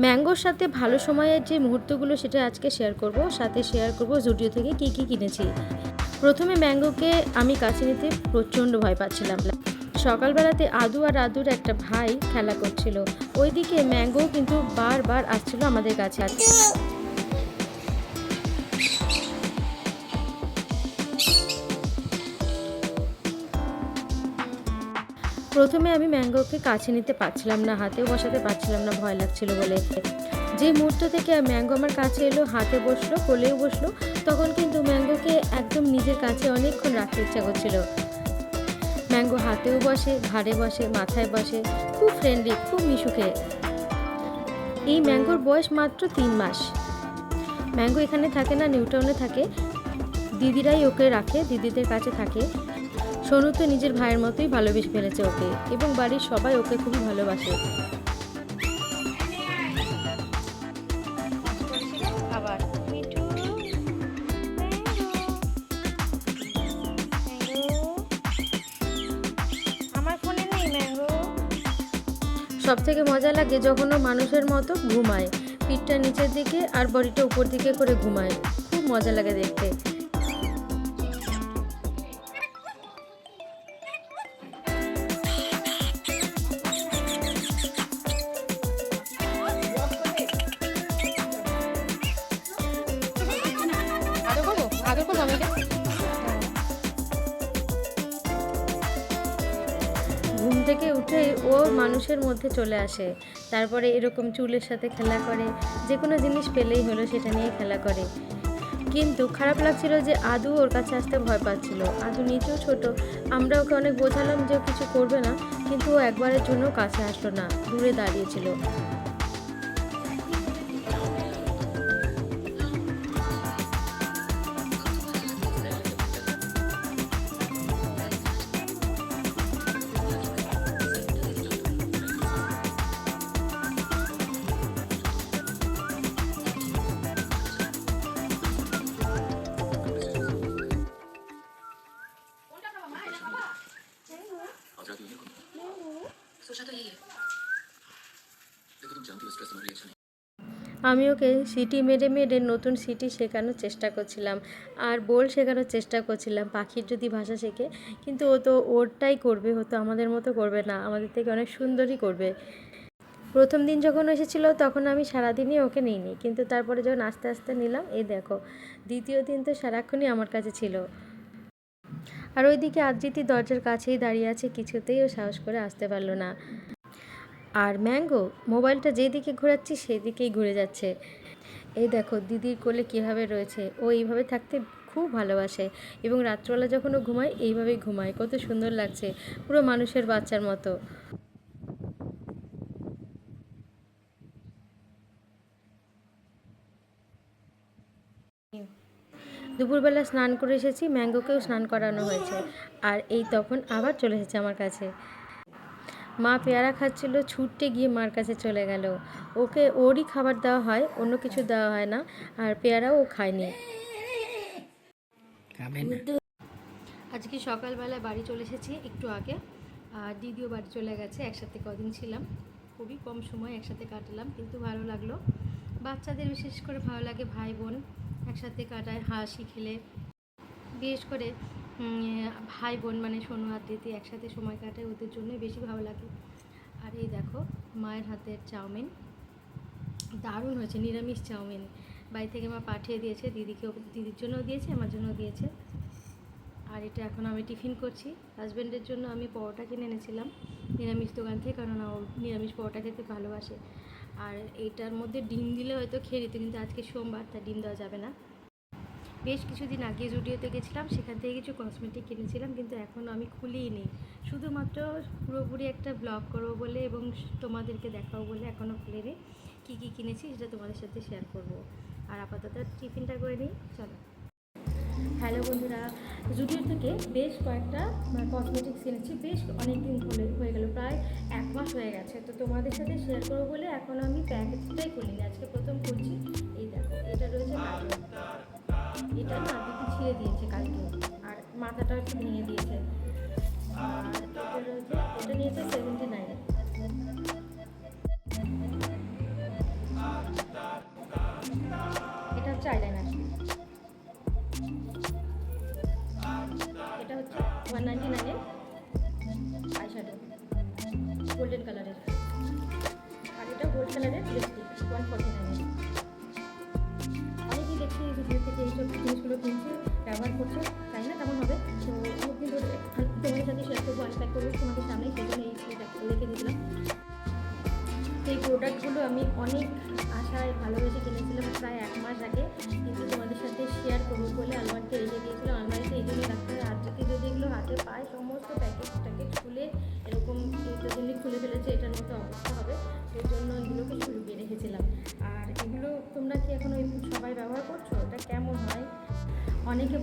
ম্যাঙ্গোর সাথে ভালো সময়ের যে মুহূর্তগুলো সেটা আজকে শেয়ার করব, সাথে শেয়ার করব জুডিও থেকে কি কি কিনেছি। প্রথমে ম্যাঙ্গোকে আমি কাছে নিতে প্রচণ্ড ভয় পাচ্ছিলাম। সকালবেলাতে আদু আর আদুর একটা ভাই খেলা করছিল। ওইদিকে ম্যাঙ্গো কিন্তু বারবার আসছিল আমাদের কাছে। প্রথমে আমি ম্যাঙ্গোকে কাছে নিতে পারছিলাম না, হাতেও বসাতে পারছিলাম না, ভয় লাগছিল বলে। যে মুহূর্ত থেকে ম্যাঙ্গো আমার কাছে এলো, হাতে বসল, কোলেও বসল, তখন কিন্তু ম্যাঙ্গোকে একদম নিজের কাছে অনেকক্ষণ রাখতে ইচ্ছা করছিল। ম্যাঙ্গো হাতেও বসে, ঘাড়ে বসে, মাথায় বসে, খুব ফ্রেন্ডলি খুব মিশুকে। এই ম্যাঙ্গোর বয়স মাত্র তিন মাস। ম্যাঙ্গো এখানে থাকে না, নিউটাউনে থাকে। দিদিরাই ওকে রাখে, দিদিদের কাছে থাকে। সোনু তো নিজের ভাইয়ের মতোই ভালোবেসে ফেলেছে ওকে এবং বাড়ির সবাই ওকে খুবই ভালোবাসে। সব থেকে মজা লাগে যখন ও মানুষের মতো ঘুমায়। পিঠটা নিচের দিকে আর বডিটা উপর দিকে করে ঘুমায়। খুব মজা লাগে দেখতে। করব আমি ঘুম থেকে উঠে ও মানুষের মধ্যে চলে আসে। তারপরে এরকম চুলের সাথে খেলা করে। যে কোনো জিনিস পেলেই হলো সেটা নিয়ে খেলা করে। কিন্তু খারাপ লাগছিল যে আদু ওর কাছে আসতে ভয় পাচ্ছিল। আদু নিচেও ছোট। আমরা ওকে অনেক বোঝালাম যে কিছু করবে না। কিন্তু ও একবারের জন্য কাছে আসলো না। দূরে দাঁড়িয়েছিল আমি ওকে সিটি মেরে মেরে নতুন সিটি শেখানোর চেষ্টা করছিলাম। আর বোল শেখানোর চেষ্টা করছিলাম, পাখির যদি ভাষা শেখে, কিন্তু ও তো ওরটাই করবে, ও তো আমাদের মতো করবে না, আমাদের থেকে অনেক সুন্দরই করবে। প্রথম দিন যখন এসেছিল, তখন আমি সারাদিনই ওকে নিইনি, কিন্তু তারপরে যখন আস্তে আস্তে নিলাম, এই দেখো, দ্বিতীয় দিন তো সারাক্ষণই আমার কাছে ছিল। আর ওইদিকে আদ্রিতি দরজার কাছেই দাঁড়িয়ে আছে, কিছুতেই ও সাহস করে আসতে পারল না। আর ম্যাঙ্গো, মোবাইলটা যেদিকে ঘোরাচ্ছি সেদিকেই ঘুরে যাচ্ছে। এই দেখো, দিদির কোলে কীভাবে রয়েছে? ও এইভাবে থাকতে খুব ভালোবাসে এবং রাত্রবেলা যখন ও ঘুমায়, এইভাবেই ঘুমায়। কত সুন্দর লাগছে, পুরো মানুষের বাচ্চার মতো। দুপুরবেলা স্নান করে এসেছি, ম্যাঙ্গোকেও স্নান করানো হয়েছে। আর এই তখন আবার চলে এসেছে আমার কাছে। মা পেয়ারা খাচ্ছিল ছুটতে গিয়ে মার কাছে চলে গেল। ওকে ওরই খাবার দেওয়া হয় অন্য কিছু দেওয়া হয় না আর পেয়ারাও ও খায়নি। আজকে সকালবেলা বাড়ি চলে এসেছি একটু আগে আর দিদিও বাড়ি চলে গেছে একসাথে কদিন ছিলাম। খুবই কম সময় একসাথে কাটালাম কিন্তু ভালো লাগল। বাচ্চাদের বিশেষ করে ভালো লাগে ভাই বোন একসাথে কাটায় হাসি খেলে। বিশেষ করে ভাই বোন মানে সোনু আর দিদি একসাথে সময় কাটায় ওদের জন্যই বেশি ভালো লাগে। আর এই দেখো, মায়ের হাতের চাউমিন। দারুণ হয়েছে, নিরামিষ চাউমিন। বাড়ি থেকে মা পাঠিয়ে দিয়েছে, দিদিকেও, দিদির জন্যও দিয়েছে, আমার জন্যও দিয়েছে। আর এটা এখন আমি টিফিন করছি। হাজব্যান্ডের জন্য আমি পরোটা কিনে এনেছিলাম নিরামিষ দোকান থেকে কারণ ও নিরামিষ পরোটা খেতে ভালোবাসে। আর এইটার মধ্যে ডিম দিলে হয়তো খেয়ে নিত, কিন্তু আজকে সোমবার, তাই ডিম দেওয়া যাবে না। বেশ কিছুদিন আগে জুডিওতে গেছিলাম, সেখান থেকে কিছু কসমেটিক কিনেছিলাম, কিন্তু এখনও আমি খুলিই নি শুধুমাত্র পুরোপুরি একটা ব্লগ করব বলে এবং তোমাদেরকে দেখাবো বলে এখনও খুলে খুলিনি। কী কী কিনেছি সেটা তোমাদের সাথে শেয়ার করব। আর আপাতত টিফিনটা করে নিই, চলো। হ্যালো বন্ধুরা, জুডিও থেকে বেশ কয়েকটা কসমেটিক্স কিনেছি, বেশ অনেক দিন হলে, হয়ে গেল, প্রায় এক মাস হয়ে গেছে। তো তোমাদের সাথে শেয়ার করব বলে এখন আমি প্যাকেজটাই খুলিনি, আজকে প্রথম করছি এই দেখো, এটা রয়েছে এটা না দিদি ছিঁড়ে দিয়েছে কালকে, আর মাথাটা একটু ভেঙে দিয়েছে। আর এটা নিয়েছে সেভেন্টি নাইন এটা হচ্ছে আইলাইনার এটা হচ্ছে ওয়ান নাইনটি নাইনের এই ভিডিও থেকে এইসব জিনিসগুলো কিনছে ব্যবহার করছে, তাই না? তেমন হবে? তো অনেকদিন ধরে তোমাদের সাথে শেয়ার করব আনপ্যাক করব তোমাদের সামনেই জন্য এই রেখে দিয়েছিলাম সেই প্রোডাক্টগুলো আমি অনেক আশায় ভালোবেসে কিনেছিলাম প্রায় এক মাস আগে। কিন্তু তোমাদের সাথে শেয়ার করব বলে আলমারিতে রেখে দিয়েছিলাম আলমারিতে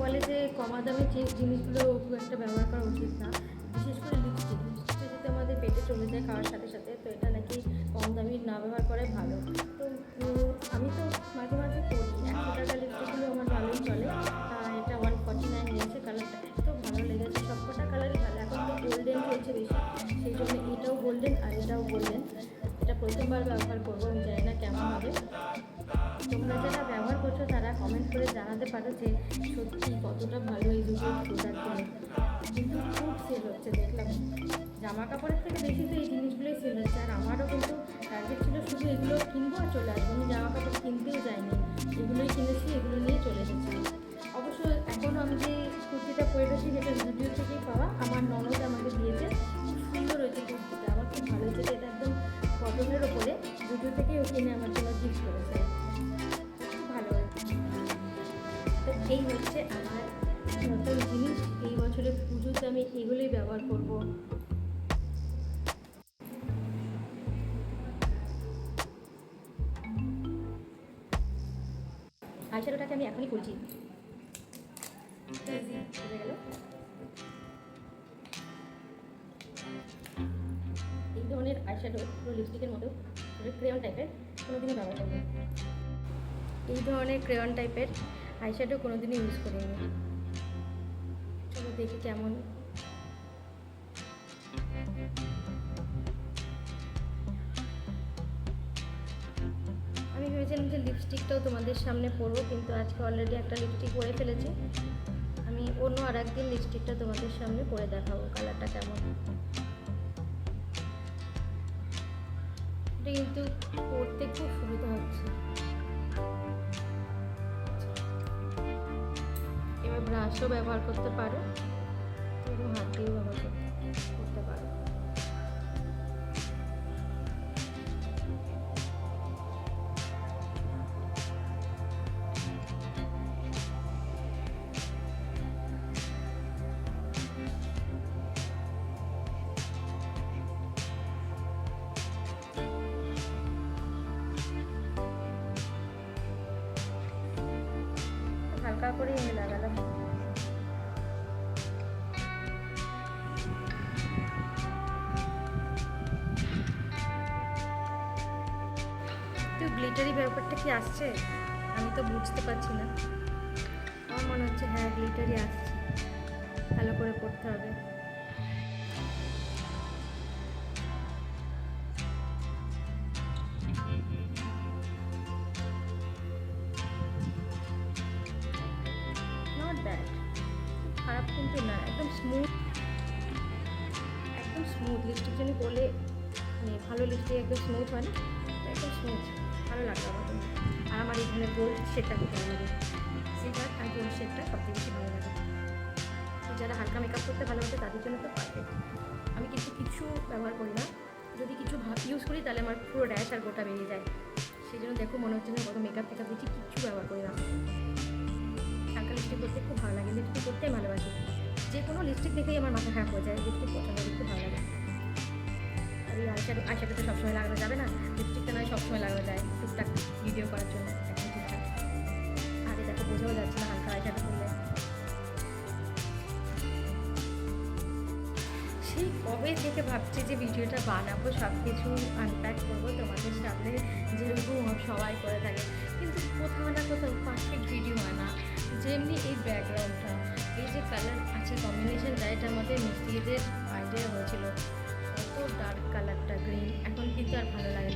বলে যে কমা দামের যে জিনিসগুলো খুব একটা ব্যবহার করা উচিত না, বিশেষ করে লিপস্টিক লিপস্টিক যদি আমাদের পেটে চলে যায় খাওয়ার সাথে সাথে, তো এটা নাকি কম দামি না ব্যবহার করাই ভালো। তো আমি তো মাঝে মাঝে করি একশো টাকা লিপস্টিকগুলো আমার ভালোই চলে এটা ওয়ান ফর্টি নাইন নিয়েছে কালারটা এত ভালো লেগেছে, সবকটা কালারই ভালো। এখন তো গোল্ডেন চলছে বেশি, সেই জন্য এটাও গোল্ডেন আর এটাও গোল্ডেন এটা প্রথমবার ব্যবহার করব আমি জানি না কেমন হবে। তোমরা যারা ব্যবহার করছ, তারা কমেন্ট করে জানাতে পারো যে সত্যি কতটা ভালো এই দুটো প্রোডাক্টগুলো কিন্তু খুব সেল হচ্ছে, দেখলাম। জামা কাপড়ের থেকে বেশি তো এই জিনিসগুলোই সেল হচ্ছে, আর আমারও কিন্তু টার্গেট ছিল শুধু এগুলো কিনবো আর চলে আসব। আমি জামা কাপড় কিনতেও যাইনি। এগুলোই কিনেছি, এগুলো নিয়ে চলে জিনিস, এই বছরের পুজোতে আমি এগুলোই ব্যবহার করব। আইশ্যাডোটাকে আমি এখনই করছি এই ধরনের আইশ্যাডো পুরো লিপস্টিকের মতো ক্রেয়ন টাইপের কোনোদিনও ব্যবহার করব এই ধরনের ক্রেয়ন টাইপের আইশ্যাডো কোনোদিনই ইউজ করিনি দেখি কেমন। আমি ভেবেছিলাম যে লিপস্টিকটাও তোমাদের সামনে পরবো, কিন্তু আজকে অলরেডি একটা লিপস্টিক পরে ফেলেছি। আমি অন্য আর একদিন লিপস্টিকটা তোমাদের সামনে পরে দেখাবো কালারটা কেমন। এটা কিন্তু পরতে খুব সুবিধা হচ্ছে। ব্রাশও ব্যবহার করতে পারো এবং হাত দিয়েও ব্যবহার করতে হালকা করে এনে লাগালাম। তো গ্লিটারি ব্যাপারটা কি আসছে? আমি তো বুঝতে পারছি না। আমার মনে হচ্ছে হ্যাঁ গ্লিটারি আসছে। ভালো করে করতে হবে। খারাপ কিন্তু না, একদম স্মুথ একদম স্মুথ লিপস্টিক যদি বলে মানে ভালো লিপস্টিক একদম স্মুথ হয় না, একদম স্মুথ ভালো লাগল আমার আর আমার এখানে গোল্ড শেডটা খুব ভালো লাগে। সিলভার আর গোল্ড শেডটা সবথেকে বেশি ভালো লাগে। যারা হালকা মেকআপ করতে ভালোবাসে, তাদের জন্য তো পারফেক্ট আমি কিন্তু কিছু ব্যবহার করি না। যদি কিছু ইউজ করি, তাহলে আমার পুরো র্যাশ আর গোটা বেরিয়ে যায়। সেই জন্য দেখো মনে হচ্ছে না কত মেকআপ টেকআপ দিচ্ছি কিচ্ছু ব্যবহার করি না। হালকা লিপস্টিক করতে খুব ভালো লাগে। লিপস্টিক করতে ভালোবাসি। যে কোনো লিপস্টিক দেখেই আমার মাথা খারাপ হয়ে যায়। লিপস্টিক পছন্দ করতে ভালো লাগে। আর এই আইশ্যাডো তো সবসময় লাগানো যাবে না? লিপস্টিকটা নয়, সবসময় লাগানো যায়। টুকটাক ভিডিও করার জন্য। একদম ঠিকঠাক আরে দেখো বোঝাও যাচ্ছে না, হালকা আইশ্যাডো করলে। সেই কবে থেকে ভাবছি যে ভিডিওটা বানাবো সব কিছু আনপ্যাক করব, তোমাদের সামনে যেরকম সবাই করে থাকে। কিন্তু কোথাও না কোথাও পারফেক্ট ভিডিও হয় না। যেমনি এই ব্যাকগ্রাউন্ডটা এই যে কালার আছে কম্বিনেশনটা এটা আমাদের মিস্ত্রিদের আইডিয়া হয়েছিল। ডার্ক কালারটা গ্রিন এখন কিন্তু আর ভালো লাগে